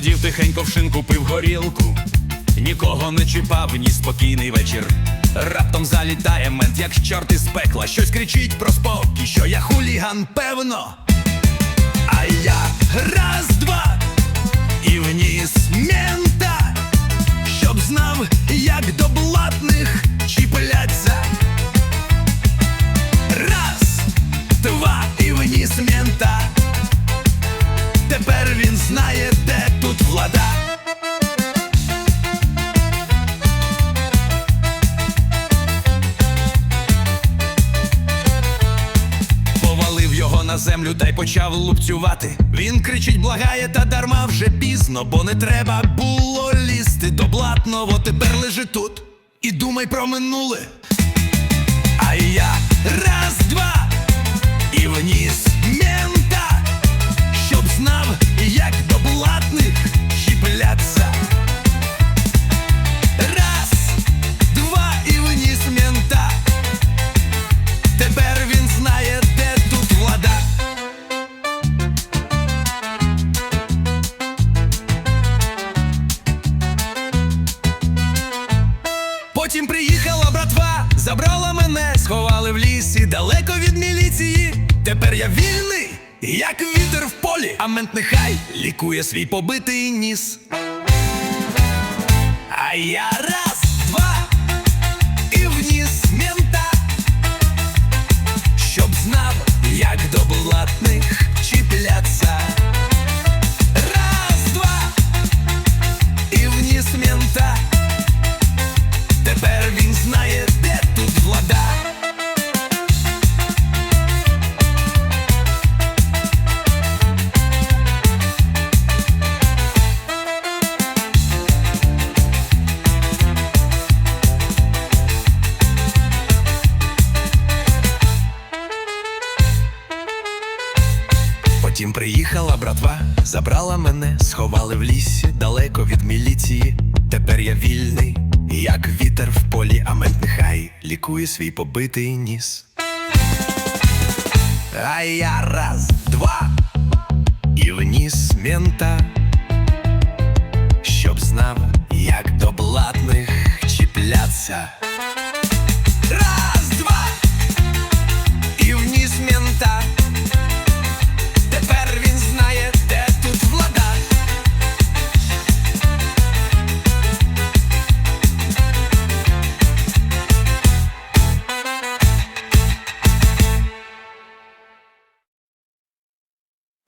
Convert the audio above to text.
тихенько в шинку пив горілку, нікого не чіпав, ні спокійний вечір. Раптом залітає мент, як чорт із пекла, щось кричить про спокій, що я хуліган, певно. А я раз, два і вніс мента, щоб знав, як до блатних чіпляться. Раз, два і вніс мента. Тепер він знає, землю та й почав лупцювати. Він кричить, благає, та дарма вже пізно, бо не треба було лізти до блатного. Тепер лежи тут і думай про минуле. А я раз, Потім приїхала братва, забрала мене, сховали в лісі, далеко від міліції. Тепер я вільний, як вітер в полі, а мент нехай лікує свій побитий ніс. А я раз, два і вніс мента, щоб знав, як до блатних Потім приїхала братва, забрала мене, сховали в лісі, далеко від міліції. Тепер я вільний, як вітер в полі, а мент нехай лікує свій побитий ніс. А я раз, два і вніс мента, щоб знав, як до блатних